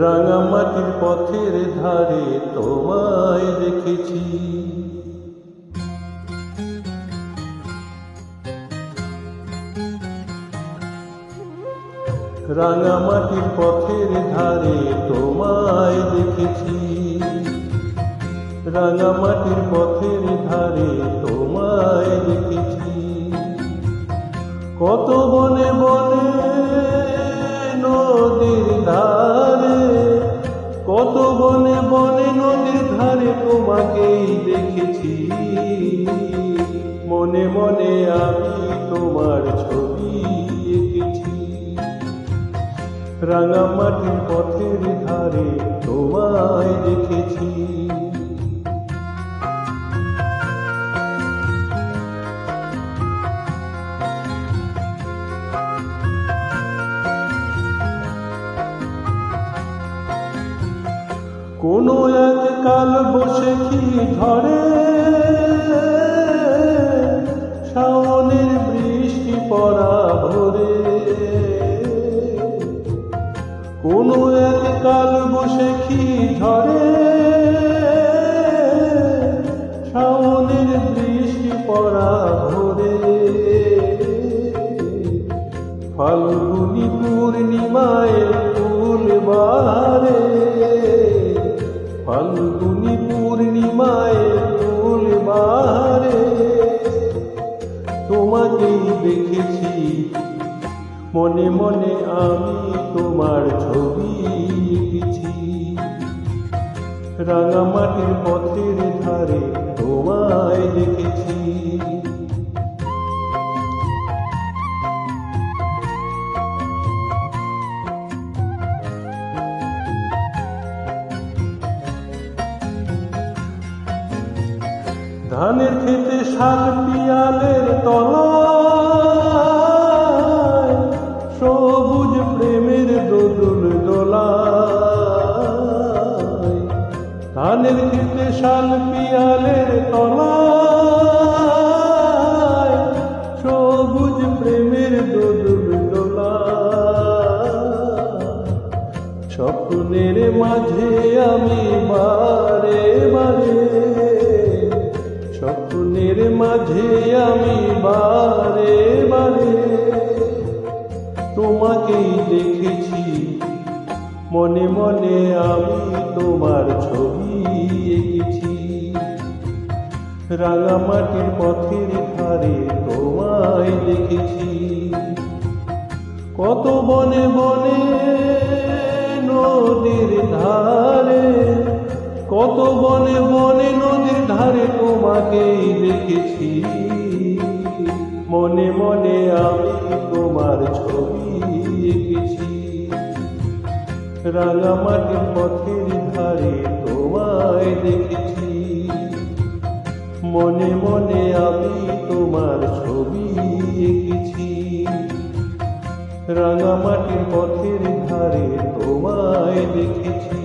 রাঙামাটির পথের ধারে তোমায় দেখেছি। রাঙামাটির পথের ধারে তোমায় দেখেছি। রাঙামাটির পথের ধারে তোমায় দেখেছি। কত বনে বনে বনে নদীর ধারে তোমাকেই দেখেছি। মনে মনে আমি তোমার ছবি এঁকেছি। রাঙামাটির পথের ধারে কোনো এক কাল বসে কি ধরে? শাওনের বৃষ্টি পড়া ভরে। কোনো ফাল্গুনি পূর্ণিমায় ফুল বাহারে তোমাকেই দেখেছি। মনে মনে আমি তোমার ছবি এঁকেছি। রাঙামাটির পথের ধানের খেতে শাল পিয়ালের তলায়, সবুজ প্রেমের দোদুল দোলায়। ধানের খেতে শাল পিয়ালের তলায়, সবুজ প্রেমের দোদুল দোলায়। স্বপ্নের মাঝে আমি বারে বারে স্বপ্নের মাঝে আমি বারে বারে তোমাকেই দেখেছি। মনে মনে আমি তোমার ছবি এঁকেছি। রাঙামাটির পথের ধারে তোমায় দেখেছি। কত বনে বনে নদীর ধারে, কত বনে বনে নদীর ধারে তোমাকেই দেখেছি। মনে মনে আমি তোমার ছবি এঁকেছি। রাঙামাটির পথের ধারে তোমায় দেখেছি। মনে মনে আমি তোমার ছবি এঁকেছি। রাঙামাটির পথের ধারে তোমায় দেখেছি।